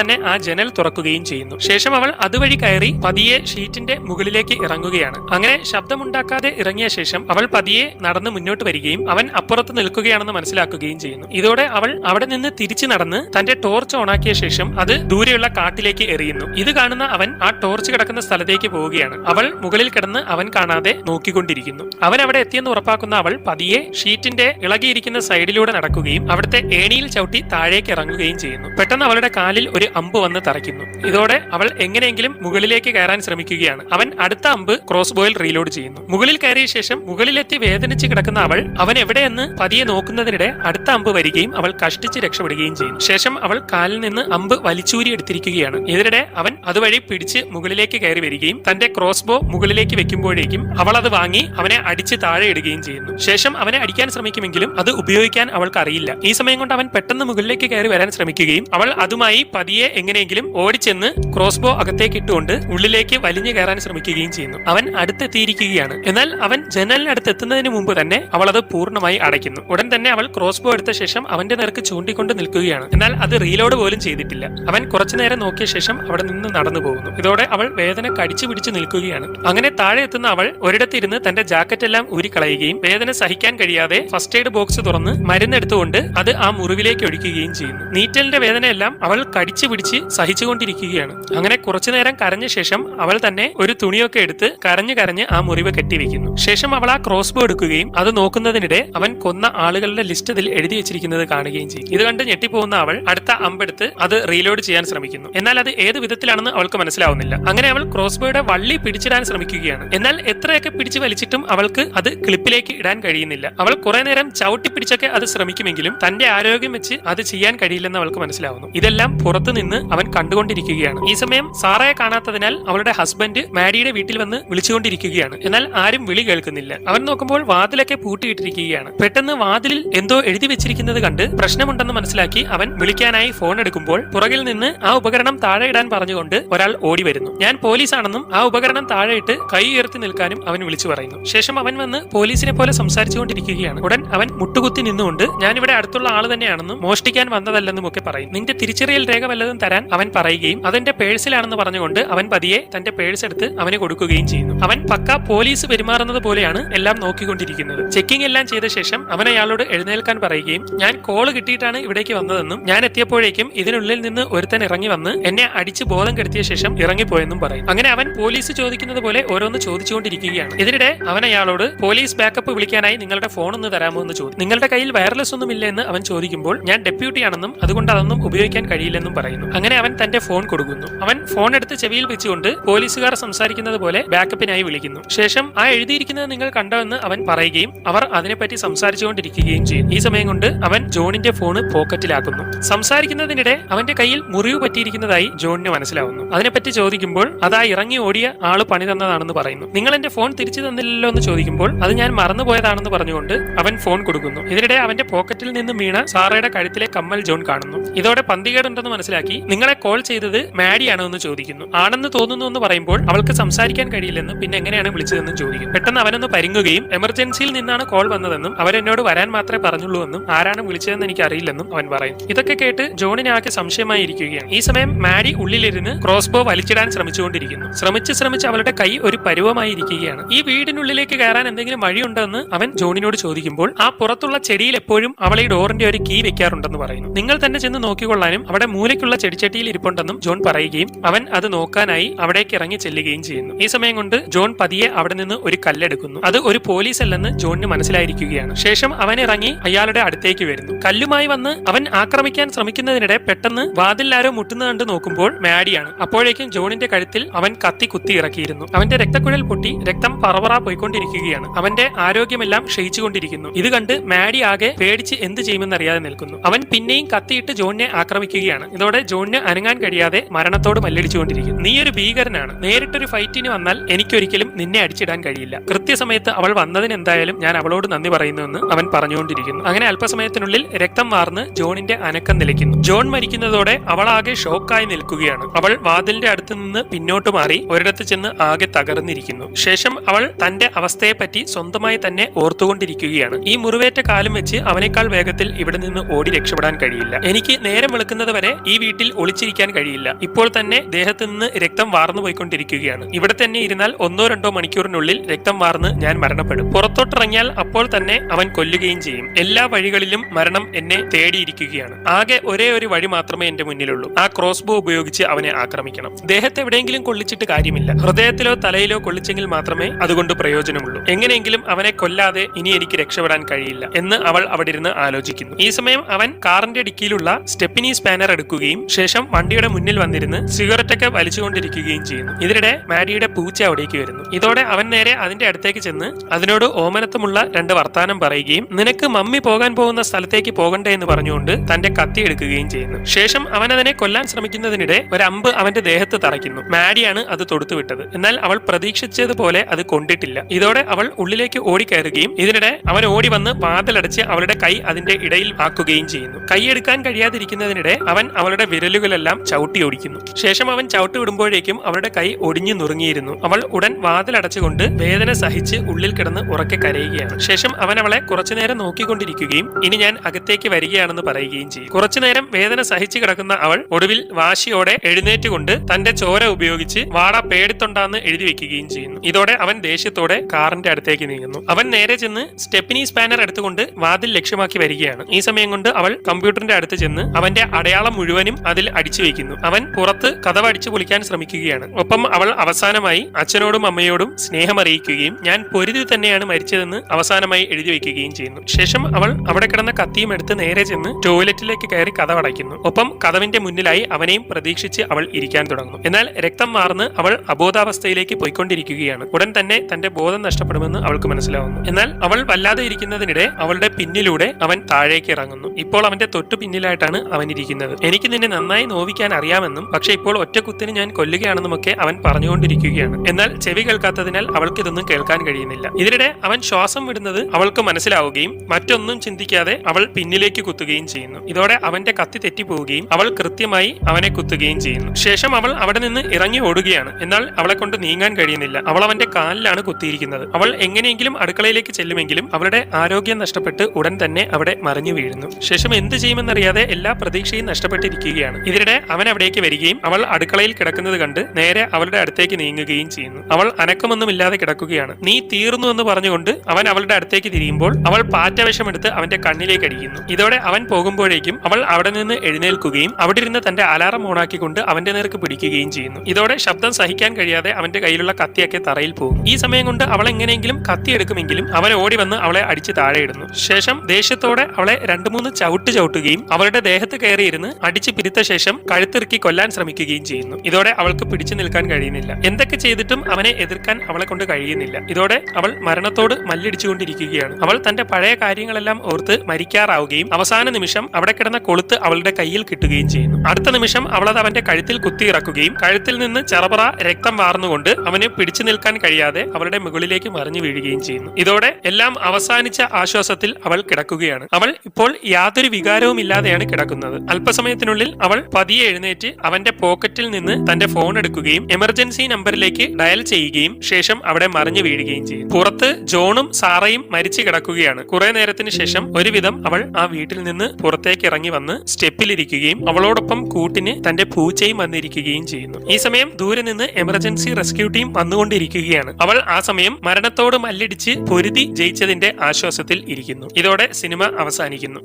Speaker 1: തന്നെ ആ ജനൽ തുറക്കുകയും ചെയ്യുന്നു. ശേഷം അവൾ അതുവഴി കയറി പതിയെ ഷീറ്റിന്റെ മുകളിലേക്ക് ഇറങ്ങുകയാണ്. അങ്ങനെ ശബ്ദമുണ്ടാക്കാതെ ഇറങ്ങിയ ശേഷം അവൾ പതിയെ നടന്ന് മുന്നോട്ട് വരികയും അവൻ അപ്പുറത്ത് നിൽക്കുകയാണെന്ന് മനസ്സിലാക്കുകയും ചെയ്യുന്നു. ഇതോടെ അവൾ അവിടെ നിന്ന് തിരിച്ചു നടന്ന് തന്റെ ടോർച്ച് ഓണാക്കിയ ശേഷം അത് ദൂരെയുള്ള കാട്ടിലേക്ക് എറിയുന്നു. ഇത് കാണുന്ന അവൻ ആ ടോർച്ച് കിടക്കുന്ന സ്ഥലത്തേക്ക് പോവുകയാണ്. അവൾ മുകളിൽ കിടന്ന് അവൻ കാണാതെ നോക്കിക്കൊണ്ടിരിക്കുന്നു. അവൻ അവിടെ എത്തിയെന്ന് ഉറപ്പാക്കുന്ന അവൾ പതിയെ ഷീറ്റിന്റെ ഇളകിയിരിക്കുന്ന സൈഡിലൂടെ നടക്കുകയും അവിടുത്തെ ഏണിയിൽ ചവിട്ടി താഴേക്ക് ഇറങ്ങുകയും ചെയ്യുന്നു. പെട്ടെന്ന് അവളുടെ കാലിൽ ഒരു അമ്പ് വന്ന് തറയ്ക്കുന്നു. ഇതോടെ അവൾ എങ്ങനെയെങ്കിലും മുകളിലേക്ക് കയറാൻ ശ്രമിക്കുകയാണ്. അവൻ അടുത്ത അമ്പ് ക്രോസ് ബോയിൽ റീലോഡ് ചെയ്യുന്നു. മുകളിൽ കയറിയ ശേഷം മുകളിലെത്തി വേദനിച്ച് കിടക്കുന്ന അവൾ അവൻ എവിടെയെന്ന് പതിയെ നോക്കുന്നതിനിടെ അടുത്ത അമ്പ് വരികയും അവൾ കഷ്ടിച്ച് രക്ഷപ്പെടുകയും ചെയ്യും ശേഷം അവൾ കാലിൽ നിന്ന് അമ്പ് വലിച്ചൂരി എടുത്തിരിക്കുകയാണ്. ഇതിനിടെ അവൻ അതുവഴി പിടിച്ച് മുകളിലേക്ക് കയറി വരികയും തന്റെ ക്രോസ് ബോ മുകളിലേക്ക് വെക്കുമ്പോഴേക്കും അവൾ അത് വാങ്ങി അവനെ അടിച്ച് താഴെ ഇടുകയും ചെയ്യുന്നു. ശേഷം അവനെ അടിക്കാൻ ശ്രമിക്കുമെങ്കിലും അത് ഉപയോഗിക്കാൻ അവൾക്ക് അറിയില്ല ഈ സമയം കൊണ്ട് അവൻ പെട്ടെന്ന് മുകളിലേക്ക് കയറി വരാൻ ശ്രമിക്കുകയും അവൾ അതുമായി പതിയെ എങ്ങനെയെങ്കിലും ഓടിച്ചെന്ന് ക്രോസ്ബോ അകത്തേക്ക് ഇട്ടുകൊണ്ട് ഉള്ളിലേക്ക് വലിഞ്ഞു കയറാൻ ശ്രമിക്കുകയും ചെയ്യുന്നു. അവൻ അടുത്തെത്തിയിരിക്കുകയാണ്. എന്നാൽ അവൻ ജനലിനടുത്ത് എത്തുന്നതിന് മുമ്പ് തന്നെ അവൾ അത് പൂർണമായി അടയ്ക്കുന്നു. ഉടൻ തന്നെ അവൾ ക്രോസ്ബോ എടുത്ത ശേഷം അവന്റെ നേർക്ക് ചൂണ്ടിക്കൊണ്ട് നിൽക്കുകയാണ്. എന്നാൽ അത് റീലോഡ് പോലും ചെയ്തിട്ടില്ല. അവൻ കുറച്ചു നേരം നോക്കിയ ശേഷം അവിടെ നിന്ന് നടന്നു പോകുന്നു. ഇതോടെ അവൾ വേദന കടിച്ചു പിടിച്ച് നിൽക്കുകയാണ്. അങ്ങനെ താഴെ എത്തുന്ന അവൾ ഒരിടത്തിരുന്ന് തന്റെ ജാക്കറ്റ് എല്ലാം ഊരിക്കളയുകയും വേദന സഹിക്കാൻ കഴിയാതെ ഫസ്റ്റ് എയ്ഡ് ബോക്സ് തുറന്ന് മരുന്നെടുത്തുകൊണ്ട് അത് ആ മുറിവിലേക്ക് ഒഴിക്കുകയും ചെയ്യുന്നു. നീറ്റലിന്റെ വേദനയെല്ലാം അവൾ കടിച്ചു പിടിച്ച് സഹിച്ചുകൊണ്ടിരിക്കുകയാണ്. അങ്ങനെ കുറച്ചു നേരം കരഞ്ഞ ശേഷം അവൾ തന്നെ ഒരു തുണിയൊക്കെ എടുത്ത് കരഞ്ഞു കരഞ്ഞ് ആ മുറിവ് കെട്ടിവെക്കുന്നു. ശേഷം അവൾ ആ ക്രോസ് ബോ എടുക്കുകയും അത് നോക്കുന്നതിനിടെ അവൻ കൊന്ന ആളുകളുടെ ലിസ്റ്റ് അതിൽ എഴുതി വെച്ചിരിക്കുന്നത് കാണുകയും ചെയ്യും. ഇത് കണ്ട് ഞെട്ടിപ്പോകുന്ന അവൾ അടുത്ത അമ്പെടുത്ത് അത് റീലോഡ് ചെയ്യാൻ ശ്രമിക്കുന്നു. എന്നാൽ അത് ഏത് വിധത്തിലാണെന്ന് അവൾക്ക് മനസ്സിലാവുന്നില്ല. അങ്ങനെ അവൾ ക്രോസ് ബോയുടെ വള്ളി പിടിച്ചിടാൻ ശ്രമിക്കുകയാണ്. എന്നാൽ എത്രയൊക്കെ പിടിച്ചു വലിച്ചിട്ടും അവൾക്ക് അത് ക്ലിപ്പിലേക്ക് ഇടാൻ കഴിയുന്നില്ല. അവൾ കുറെ നേരം ചവിട്ടി പിടിച്ചൊക്കെ അത് ശ്രമിക്കുമെങ്കിലും തന്റെ ആരോഗ്യം വെച്ച് അത് ചെയ്യാൻ കഴിയില്ലെന്ന് അവൾക്ക് മനസ്സിലാവുന്നു. ഇതെല്ലാം പുറത്തുനിന്ന് അവൻ കണ്ടുകൊണ്ടിരിക്കുകയാണ്. ഈ സമയം സാറയെ കാണാത്തതിനാൽ അവളുടെ ഹസ്ബൻഡ് മാഡിയുടെ വീട്ടിൽ വന്ന് വിളിച്ചുകൊണ്ടിരിക്കുകയാണ്. എന്നാൽ ആരും വിളി കേൾക്കുന്നില്ല. അവൻ നോക്കുമ്പോൾ വാതിലൊക്കെ പൂട്ടിയിട്ടിരിക്കുകയാണ്. പെട്ടെന്ന് വാതിലിൽ എന്തോ എഴുതി വെച്ചിരിക്കുന്നത് കണ്ട് പ്രശ്നമുണ്ടെന്ന് മനസ്സിലാക്കി അവൻ വിളിക്കാനായി ഫോൺ എടുക്കുമ്പോൾ പുറകിൽ നിന്ന് ആ ഉപകരണം താഴെ ഇടാൻ പറഞ്ഞുകൊണ്ട് ഒരാൾ ഓടി വരുന്നു. ഞാൻ പോലീസാണെന്നും ആ ഉപകരണം താഴെയിട്ട് കൈ ഉയർത്തി നിൽക്കാനും അവൻ വിളിച്ചു പറയുന്നു. ശേഷം അവൻ വന്ന് പോലീസിനെ പോലെ സംസാരിച്ചുകൊണ്ടിരിക്കുകയാണ്. ഉടൻ അവൻ മുട്ടുകുത്തി നിന്നുകൊണ്ട് ഞാൻ ഇവിടെ അടുത്തുള്ള ആൾ തന്നെയാണെന്നും മോഷ്ടിക്കാൻ വന്നതല്ലെന്നും ഒക്കെ പറയും. നിന്റെ തിരിച്ചറിയൽ രേഖ വല്ലതും തരാൻ അവൻ പറയുകയും അതെന്റെ പേഴ്സിലാണെന്ന് പറഞ്ഞുകൊണ്ട് അവൻ പതിയെ തന്റെ പേഴ്സ് എടുത്ത് അവന് കൊടുക്കുകയും ചെയ്യുന്നു. അവൻ പക്ക പോലീസ് പെരുമാറുന്നത് പോലെയാണ് എല്ലാം നോക്കിക്കൊണ്ടിരിക്കുന്നത്. ചെക്കിംഗ് എല്ലാം ചെയ്ത ശേഷം അവൻ അയാളോട് എഴുന്നേൽക്കാൻ പറയുകയും ഞാൻ കോൾ കിട്ടിയിട്ടാണ് ഇവിടേക്ക് വന്നതെന്നും ഞാൻ എത്തിയപ്പോഴേക്കും ഇതിനുള്ളിൽ നിന്ന് ഒരുത്തൻ ഇറങ്ങി വന്ന് എന്നെ അടിച്ച് ബോധം കെടുത്തിയ ശേഷം ഇറങ്ങിപ്പോയെന്നും പറയും. അങ്ങനെ അവൻ പോലീസ് ചോദിക്കുന്നത് പോലെ ഓരോന്ന് ചോദിച്ചുകൊണ്ടിരിക്കുകയാണ്. ഇതിനിടെ അവൻ അയാളോട് പോലീസ് ബാക്കപ്പ് വിളിക്കാനായി നിങ്ങളുടെ ഫോൺ ഒന്ന് തരാമോ? എന്ന് ചോദിച്ചു. നിങ്ങളുടെ കയ്യിൽ വയർലെസ് ഒന്നും ഇല്ലെന്ന് അവൻ ചോദിക്കുമ്പോൾ ഞാൻ ഡെപ്യൂട്ടി ആണെന്നും അതുകൊണ്ട് അതൊന്നും ഉപയോഗിക്കാൻ കഴിയില്ലെന്നും പറയുന്നു. അങ്ങനെ അവൻ തന്റെ ഫോൺ കൊടുക്കുന്നു. അവൻ ഫോൺ എടുത്ത് ചെവിയിൽ വെച്ചുകൊണ്ട് പോലീസുകാർ സംസാരിക്കുന്നത് പോലെ ബാക്കപ്പിനായി വിളിക്കുന്നു. ശേഷം ആ എഴുതിയിരിക്കുന്നത് നിങ്ങൾ കണ്ടെന്ന് അവൻ പറയുകയും അവർ അതിനെപ്പറ്റി സംസാരിച്ചുകൊണ്ടിരിക്കുകയും ചെയ്യും. ഈ സമയം കൊണ്ട് അവൻ ജോണിന്റെ ഫോൺ പോക്കറ്റിലാക്കുന്നു. സംസാരിക്കുന്നതിനിടെ അവന്റെ കയ്യിൽ മുറിവ് പറ്റിയിരിക്കുന്നതായി ജോണിന് മനസ്സിലാവുന്നു. അതിനെപ്പറ്റി ചോദിക്കുമ്പോൾ അതാ ഇറങ്ങി ഓടിയ ആൾ പണി തന്നതാണെന്ന് പറയുന്നു. നിങ്ങൾ എന്റെ ഫോൺ തിരിച്ചു തന്നില്ലല്ലോ എന്ന് ചോദിക്കുമ്പോൾ അത് ഞാൻ മറന്നുപോയതാണെന്ന് പറഞ്ഞുകൊണ്ട് അവൻ ഫോൺ കൊടുക്കുന്നു. ഇതിനിടെ അവന്റെ പോക്കറ്റിൽ നിന്ന് വീണ സാറയുടെ കഴുത്തിലെ കമ്മൽ ജോൺ കാണുന്നു. ഇതോടെ പന്തികേടുണ്ടെന്ന് മനസ്സിലാക്കി നിങ്ങളെ കോൾ ചെയ്തത് മാഡി ആണോ എന്ന് ചോദിക്കുന്നു. ആണെന്ന് തോന്നുന്നു എന്ന് പറയുമ്പോൾ അവൾക്ക് സംസാരിക്കാൻ കഴിയില്ലെന്ന് പിന്നെ എങ്ങനെയാണ് വിളിച്ചതെന്നും ചോദിക്കും. പെട്ടെന്ന് അവനൊന്ന് പരിങ്ങുകയും എമർജൻസിയിൽ നിന്നാണ് കോൾ വന്നതെന്നും അവരെന്നോട് വരാൻ മാത്രമേ പറഞ്ഞുള്ളൂ എന്നും ആരാണ് വിളിച്ചതെന്ന് എനിക്ക് അറിയില്ലെന്നും അവൻ പറയും. ഇതൊക്കെ കേട്ട് ജോണിന് ആകെ സംശയമായി ഇരിക്കുകയാണ്. ഈ സമയം മാഡി ഉള്ളിലിരുന്ന് ക്രോസ് ബോ വലിച്ചിടാൻ ശ്രമിച്ചുകൊണ്ടിരിക്കുന്നു. ശ്രമിച്ച് ശ്രമിച്ച് അവളുടെ കൈ ഒരു പരുവമായി ഇരിക്കുകയാണ്. ഈ വീടിനുള്ളിലേക്ക് കയറാൻ എന്തെങ്കിലും വഴിയുണ്ടോ എന്ന് അവൻ ജോണിനോട് ചോദിക്കുമ്പോൾ ആ പുറത്തുള്ള ചെടിയിൽ എപ്പോഴും അവൾ ഈ ഡോറിന്റെ ഒരു കീ വെക്കാറുണ്ടെന്ന് പറയുന്നു. നിങ്ങൾ തന്നെ ചെന്ന് നോക്കിക്കൊള്ളാനും അവിടെ മൂലയ്ക്കുള്ള ചെടിച്ചട്ടിയിൽ ഇരിപ്പുണ്ടെന്നും ജോൺ പറയുകയും അവൻ അത് നോക്കാനായി അവിടേക്ക് ഇറങ്ങി ചെല്ലുകയും ചെയ്യുന്നു. ഈ സമയം കൊണ്ട് ജോൺ പതിയെ അവിടെ നിന്ന് ഒരു കല്ലെടുക്കുന്നു. അത് ഒരു പോലീസ് അല്ലെന്ന് ജോണിന് മനസ്സിലായിരിക്കുകയാണ്. ശേഷം അവൻ ഇറങ്ങി അയാളുടെ അടുത്തേക്ക് വരുന്നു. കല്ലുമായി വന്ന് അവൻ ആക്രമിക്കാൻ ശ്രമിക്കുന്നതിനിടെ പെട്ടെന്ന് വാതിലാരോ മുട്ടുന്ന കണ്ട് നോക്കുമ്പോൾ മാഡിയാണ്. അപ്പോഴേക്കും ജോണിന്റെ കഴുത്തിൽ അവൻ കത്തി കുത്തി ഇറക്കിയിരുന്നു. അവന്റെ രക്തക്കുഴൽ പൊട്ടി രക്തം പറവറ പോയിക്കൊണ്ടിരിക്കുകയാണ്. അവന്റെ ആരോഗ്യമെല്ലാം ക്ഷയിച്ചുകൊണ്ടിരിക്കുന്നു. ഇത് കണ്ട് മാഡി ആകെ പേടിച്ച് എന്ത് ചെയ്യുമെന്നറിയാതെ നിൽക്കുന്നു. അവൻ പിന്നെയും കത്തിയിട്ട് ജോണിനെ ആക്രമിക്കുകയാണ്. ഇതോടെ ജോണിന് അനങ്ങാൻ കഴിയാതെ മരണത്തോട് മല്ലടിച്ചുകൊണ്ടിരിക്കുന്നു. നീ ഒരു ഭീകരനാണ്. നേരിട്ടൊരു ഫൈറ്റിന് വന്നാൽ എനിക്കൊരിക്കലും നിന്നെ അടിച്ചിടാൻ കഴിയില്ല. കൃത്യസമയത്ത് അവൾ വന്നതിന് എന്തായാലും ഞാൻ അവളോട് നന്ദി പറയുന്നുവെന്ന് അവൻ പറഞ്ഞുകൊണ്ടിരിക്കുന്നു. അങ്ങനെ അല്പസമയത്തിനുള്ളിൽ രക്തം വാർന്ന് ജോണിന്റെ അനക്കം നിലയ്ക്കുന്നു. ജോൺ മരിക്കുന്നതോടെ അവളാകെ ഷോക്കായി നിൽക്കുകയാണ്. അവൾ വാതിലിന്റെ അടുത്ത് നിന്ന് പിന്നോട്ട് മാറി ഒരിടത്ത് ചെന്ന് ആകെ തകർന്നിരിക്കുന്നു. ശേഷം അവൾ തന്റെ അവസ്ഥയെപ്പറ്റി സ്വന്തമായി തന്നെ ഓർത്തുകൊണ്ടിരിക്കുകയാണ്. ഈ മുറിവേറ്റ കാലം വെച്ച് അവനേക്കാൾ വേഗത്തിൽ ഇവിടെ നിന്ന് ഓടി രക്ഷ രക്ഷപ്പെടാൻ കഴിയില്ല. എനിക്ക് നേരം വെളുക്കുന്നത് വരെ ഈ വീട്ടിൽ ഒളിച്ചിരിക്കാൻ കഴിയില്ല. ഇപ്പോൾ തന്നെ ദേഹത്ത് നിന്ന് രക്തം വാർന്നു പോയിക്കൊണ്ടിരിക്കുകയാണ്. ഇവിടെ തന്നെ ഇരുന്നാൽ ഒന്നോ രണ്ടോ മണിക്കൂറിനുള്ളിൽ രക്തം വാർന്ന് ഞാൻ മരണപ്പെടും. പുറത്തോട്ടിറങ്ങിയാൽ അപ്പോൾ തന്നെ അവൻ കൊല്ലുകയും ചെയ്യും. എല്ലാ വഴികളിലും മരണം എന്നെ തേടിയിരിക്കുകയാണ്. ആകെ ഒരേ ഒരു വഴി മാത്രമേ എന്റെ മുന്നിലുള്ളൂ. ആ ക്രോസ് ബോ ഉപയോഗിച്ച് അവനെ ആക്രമിക്കണം. ദേഹത്തെ എവിടെയെങ്കിലും കൊള്ളിച്ചിട്ട് കാര്യമില്ല. ഹൃദയത്തിലോ തലയിലോ കൊള്ളിച്ചെങ്കിൽ മാത്രമേ അതുകൊണ്ട് പ്രയോജനമുള്ളൂ. എങ്ങനെയെങ്കിലും അവനെ കൊല്ലാതെ ഇനി എനിക്ക് രക്ഷപ്പെടാൻ കഴിയില്ല എന്ന് അവൾ അവിടെ ഇരുന്ന് ആലോചിക്കുന്നു. ഈ സമയം അവൻ കാറിന്റെ ഡിക്കിയിലുള്ള സ്റ്റെപ്പിനി സ്പാനർ എടുക്കുകയും ശേഷം വണ്ടിയുടെ മുന്നിൽ വന്നിരുന്ന് സിഗരറ്റൊക്കെ വലിച്ചുകൊണ്ടിരിക്കുകയും ചെയ്യുന്നു. ഇതിനിടെ മാഡിയുടെ പൂച്ച അവിടേക്ക് വരുന്നു. ഇതോടെ അവൻ നേരെ അതിന്റെ അടുത്തേക്ക് ചെന്ന് അതിനോട് ഓമനത്വമുള്ള രണ്ട് വർത്താനം പറയുകയും നിനക്ക് മമ്മി പോകാൻ പോകുന്ന സ്ഥലത്തേക്ക് പോകണ്ടേ എന്ന് പറഞ്ഞുകൊണ്ട് തന്റെ കത്തി എടുക്കുകയും ചെയ്യുന്നു. ശേഷം അവൻ അതിനെ കൊല്ലാൻ ശ്രമിക്കുന്നതിനിടെ ഒരു അമ്പ് അവന്റെ ദേഹത്ത് തറയ്ക്കുന്നു. മാഡിയാണ് അത് തൊടുത്തുവിട്ടത്. എന്നാൽ അവൾ പ്രതീക്ഷിച്ചതുപോലെ അത് കൊണ്ടിട്ടില്ല. ഇതോടെ അവൾ ഉള്ളിലേക്ക് ഓടിക്കയറുകയും ഇതിനിടെ അവൻ ഓടി വന്ന് പാതലടച്ച് അവളുടെ കൈ അതിന്റെ ഇടയിൽ ആക്കുകയും ചെയ്യുന്നു. കൈയെടുക്കാൻ കഴിയാതിരിക്കുന്നതിനിടെ അവൻ അവളുടെ വിരലുകളെല്ലാം ചവിട്ടി ഓടിക്കുന്നു. ശേഷം അവൻ ചവിട്ടി വിടുമ്പോഴേക്കും അവളുടെ കൈ ഒടിഞ്ഞു നുറുങ്ങിയിരുന്നു. അവൾ ഉടൻ വാതിലടച്ചുകൊണ്ട് വേദന സഹിച്ച് ഉള്ളിൽ കിടന്ന് ഉറക്കെ കരയുകയാണ്. ശേഷം അവൻ അവളെ കുറച്ചുനേരം നോക്കിക്കൊണ്ടിരിക്കുകയും ഇനി ഞാൻ അകത്തേക്ക് വരികയാണെന്ന് പറയുകയും ചെയ്യും. കുറച്ചുനേരം വേദന സഹിച്ചു കിടക്കുന്ന അവൾ ഒടുവിൽ വാശിയോടെ എഴുന്നേറ്റുകൊണ്ട് തന്റെ ചോര ഉപയോഗിച്ച് വാട പേടിത്തൊണ്ടാന്ന് എഴുതി വെക്കുകയും ചെയ്യുന്നു. ഇതോടെ അവൻ ദേഷ്യത്തോടെ കാറിന്റെ അടുത്തേക്ക് നീങ്ങുന്നു. അവൻ നേരെ ചെന്ന് സ്റ്റെപ്പിനി സ്പാനർ എടുത്തുകൊണ്ട് വാതിൽ ലക്ഷ്യമാക്കി വരികയാണ്. ഈ സമയം കൊണ്ട് അവൾ കമ്പ്യൂട്ടറിന്റെ അടുത്ത് ചെന്ന് അവന്റെ അടയാളം മുഴുവനും അതിൽ അടിച്ചു വയ്ക്കുന്നു അവൻ പുറത്ത് കഥവ് അടിച്ചു പൊളിക്കാൻ ശ്രമിക്കുകയാണ്. ഒപ്പം അവൾ അവസാനമായി അച്ഛനോടും അമ്മയോടും സ്നേഹം അറിയിക്കുകയും ഞാൻ പൊരുതി തന്നെയാണ് മരിച്ചതെന്ന് അവസാനമായി എഴുതി വയ്ക്കുകയും ചെയ്യുന്നു. ശേഷം അവൾ അവിടെ കിടന്ന കത്തിയും എടുത്ത് നേരെ ചെന്ന് ടോയ്ലറ്റിലേക്ക് കയറി കഥവടയ്ക്കുന്നു ഒപ്പം കഥവിന്റെ മുന്നിലായി അവനെയും പ്രതീക്ഷിച്ച് അവൾ ഇരിക്കാൻ തുടങ്ങുന്നു. എന്നാൽ രക്തം മാർന്ന് അവൾ അബോധാവസ്ഥയിലേക്ക് പോയിക്കൊണ്ടിരിക്കുകയാണ്. ഉടൻ തന്നെ തന്റെ ബോധം നഷ്ടപ്പെടുമെന്ന് അവൾക്ക് മനസ്സിലാവുന്നു. എന്നാൽ അവൾ വല്ലാതെ ഇരിക്കുന്നതിനിടെ അവളുടെ പിന്നിലൂടെ അവൻ താഴേക്ക് ഇറങ്ങുന്നു. ഇപ്പോൾ അവന്റെ തൊട്ടു പിന്നിലായിട്ടാണ് അവൻ ഇരിക്കുന്നത് എനിക്ക് നിന്നെ നന്നായി നോവിക്കാൻ അറിയാമെന്നും പക്ഷെ ഇപ്പോൾ ഒറ്റ കുത്തിന് ഞാൻ കൊല്ലുകയാണെന്നുമൊക്കെ അവൻ പറഞ്ഞുകൊണ്ടിരിക്കുകയാണ്. എന്നാൽ ചെവി കേൾക്കാത്തതിനാൽ അവൾക്ക് ഇതൊന്നും കേൾക്കാൻ കഴിയുന്നില്ല. ഇതിനിടെ അവൻ ശ്വാസം വിടുന്നത് അവൾക്ക് മനസ്സിലാവുകയും മറ്റൊന്നും ചിന്തിക്കാതെ അവൾ പിന്നിലേക്ക് കുത്തുകയും ചെയ്യുന്നു. ഇതോടെ അവന്റെ കത്തി തെറ്റിപ്പോവുകയും അവൾ കൃത്യമായി അവനെ കുത്തുകയും ചെയ്യുന്നു. ശേഷം അവൾ അവിടെ നിന്ന് ഇറങ്ങി ഓടുകയാണ്. എന്നാൽ അവളെ കൊണ്ട് നീങ്ങാൻ കഴിയുന്നില്ല. അവൾ അവന്റെ കാലിലാണ് കുത്തിയിരിക്കുന്നത്. അവൾ എങ്ങനെയെങ്കിലും അടുക്കളയിലേക്ക് ചെല്ലുമെങ്കിലും അവളുടെ ആരോഗ്യം നഷ്ടപ്പെട്ട് ഉടൻ തന്നെ അവിടെ മറിഞ്ഞു വീഴുന്നു. ശേഷം എന്ത് ചെയ്യുമെന്നറിയാതെ എല്ലാ പ്രതീക്ഷയും നഷ്ടപ്പെട്ടിരിക്കുകയാണ്. ഇതിനിടെ അവൻ അവിടേക്ക് വരികയും അവൾ അടുക്കളയിൽ കിടക്കുന്നത് കണ്ട് നേരെ അവളുടെ അടുത്തേക്ക് നീങ്ങുകയും ചെയ്യുന്നു. അവൾ അനക്കമൊന്നുമില്ലാതെ കിടക്കുകയാണ്. നീ തീർന്നു എന്ന് പറഞ്ഞുകൊണ്ട് അവൻ അവളുടെ അടുത്തേക്ക് തിരിയുമ്പോൾ അവൾ പാറ്റവിഷമെടുത്ത് അവന്റെ കണ്ണിലേക്ക് അടിക്കുന്നു. ഇതോടെ അവൻ പോകുമ്പോഴേക്കും അവൾ അവിടെ നിന്ന് എഴുന്നേൽക്കുകയും അവിടെ ഇരുന്ന് തന്റെ അലാറം ഓണാക്കിക്കൊണ്ട് അവന്റെ നേർക്ക് പിടിക്കുകയും ചെയ്യുന്നു. ഇതോടെ ശബ്ദം സഹിക്കാൻ കഴിയാതെ അവന്റെ കയ്യിലുള്ള കത്തിയൊക്കെ തറയിൽ പോകും ഈ സമയം കൊണ്ട് അവൾ എങ്ങനെയെങ്കിലും കത്തി എടുക്കുമെങ്കിലും അവൻ ഓടി വന്ന് അവളെ അടിച്ച് താഴെയിടുന്നു ശേഷം ദേഷ്യത്തോടെ അവളെ രണ്ടു മൂന്ന് ചവിട്ട് ചവിട്ടുകയും അവളുടെ ദേഹത്ത് കയറിയിരുന്ന് അടിച്ച് പിരിത്ത ശേഷം കഴുത്തിറുക്കി കൊല്ലാൻ ശ്രമിക്കുകയും ചെയ്യുന്നു. ഇതോടെ അവൾക്ക് പിടിച്ചു നിൽക്കാൻ കഴിയുന്നില്ല. എന്തൊക്കെ ചെയ്തിട്ടും അവനെ എതിർക്കാൻ അവളെ കൊണ്ട് കഴിയുന്നില്ല. ഇതോടെ അവൾ മരണത്തോട് മല്ലിടിച്ചുകൊണ്ടിരിക്കുകയാണ്. അവൾ തന്റെ പഴയ കാര്യങ്ങളെല്ലാം ഓർത്ത് മരിക്കാറാവുകയും അവസാന നിമിഷം അവിടെ കിടന്ന കൊളുത്ത് അവളുടെ കയ്യിൽ കിട്ടുകയും ചെയ്യുന്നു. അടുത്ത നിമിഷം അവളത് അവന്റെ കഴുത്തിൽ കുത്തിയിറക്കുകയും കഴുത്തിൽ നിന്ന് ചെറപറ രക്തം വാർന്നുകൊണ്ട് അവനെ പിടിച്ചു നിൽക്കാൻ കഴിയാതെ അവളുടെ മുകളിലേക്ക് മറിഞ്ഞു വീഴുകയും ചെയ്യുന്നു. ഇതോടെ എല്ലാം അവസാനിച്ച ആശ്വാസത്തിൽ അവൾ കിടക്കുകയാണ്. അവൾ ഇപ്പോൾ യാതൊരു വികാരവും ഇല്ലാതെയാണ് കിടക്കുന്നത്. അല്പസമയത്തിനുള്ളിൽ അവൾ പതിയെ എഴുന്നേറ്റ് അവന്റെ പോക്കറ്റിൽ നിന്ന് തന്റെ ഫോൺ എടുക്കുകയും എമർജൻസി നമ്പറിലേക്ക് ഡയൽ ചെയ്യുകയും ശേഷം അവിടെ മറിഞ്ഞു വീഴുകയും ചെയ്യും. പുറത്ത് ജോണും സാറയും മരിച്ചു കിടക്കുകയാണ്. കുറെ നേരത്തിന് ശേഷം ഒരുവിധം അവൾ ആ വീട്ടിൽ നിന്ന് പുറത്തേക്ക് ഇറങ്ങി വന്ന് സ്റ്റെപ്പിലിരിക്കുകയും അവളോടൊപ്പം കൂട്ടിന് തന്റെ പൂച്ചയും വന്നിരിക്കുകയും ചെയ്യുന്നു. ഈ സമയം ദൂരെ നിന്ന് എമർജൻസി റെസ്ക്യൂ ടീം വന്നുകൊണ്ടിരിക്കുകയാണ്. അവൾ ആ സമയം മരണത്തോട് മല്ലിടിച്ച് പൊരുതി ജയിച്ചതിന്റെ ആശ്വാസത്തിൽ ഇരിക്കുന്നു. ഇതോടെ സിനിമ അവസാനിക്കുന്നു.